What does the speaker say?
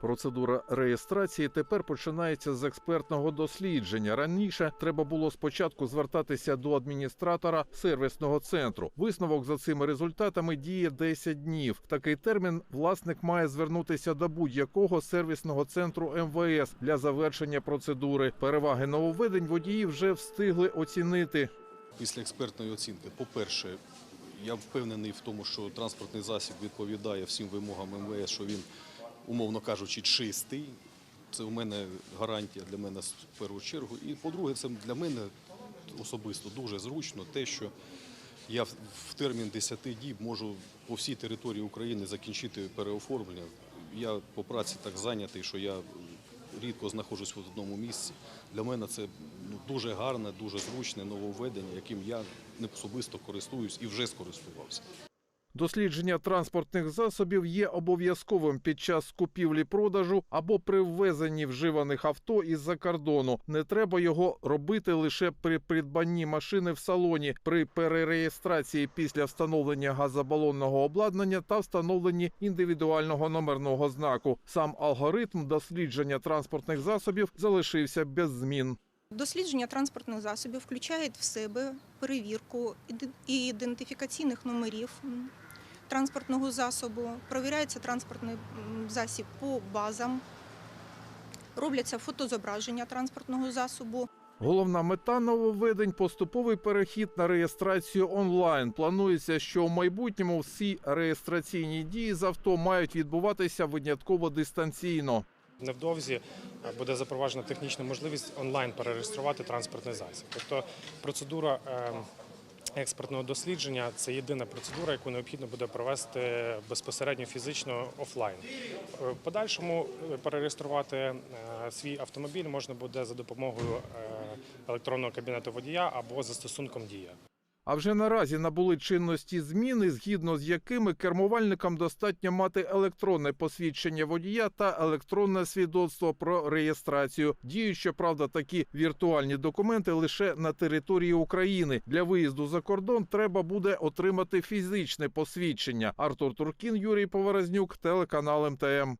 Процедура реєстрації тепер починається з експертного дослідження. Раніше треба було спочатку звертатися до адміністратора сервісного центру. Висновок за цими результатами діє 10 днів. В такий термін власник має звернутися до будь-якого сервісного центру МВС для завершення процедури. Переваги нововведень водії вже встигли оцінити. Після експертної оцінки, по-перше, я впевнений в тому, що транспортний засіб відповідає всім вимогам МВС, що він, умовно кажучи, чистий. Це у мене гарантія для мене в першу чергу. І по-друге, це для мене особисто дуже зручно те, що я в- термін 10 діб можу по всій території України закінчити переоформлення. Я по праці так зайнятий, що я рідко знаходжусь в одному місці. Для мене це ну, дуже гарне, дуже зручне нововведення, яким я особисто користуюсь і вже скористувався. Дослідження транспортних засобів є обов'язковим під час купівлі-продажу або при ввезенні вживаних авто із-за кордону. Не треба його робити лише при придбанні машини в салоні, при перереєстрації після встановлення газобалонного обладнання та встановленні індивідуального номерного знаку. Сам алгоритм дослідження транспортних засобів залишився без змін. Дослідження транспортних засобів включає в себе перевірку ідентифікаційних номерів транспортного засобу, провіряється транспортний засіб по базам, робляться фотозображення транспортного засобу. Головна мета нововведень поступовий перехід на реєстрацію онлайн. Планується, що в майбутньому всі реєстраційні дії з авто мають відбуватися винятково дистанційно. Невдовзі е, буде запроваджена технічна можливість онлайн перереєструвати транспортний засіб. Тобто процедура е, експертного дослідження це єдина процедура, яку необхідно буде провести безпосередньо фізично офлайн. Е, В подальшому е, перереєструвати е, свій автомобіль можна буде за допомогою електронного кабінету водія або застосунком дія. А вже наразі набули чинності зміни, згідно з якими кермувальникам достатньо мати електронне посвідчення водія та електронне свідоцтво про реєстрацію. Діють, щоправда, такі віртуальні документи лише на території України. Для виїзду за кордон треба буде отримати фізичне посвідчення. Артур Туркін, Юрій Поворознюк, телеканал МТМ.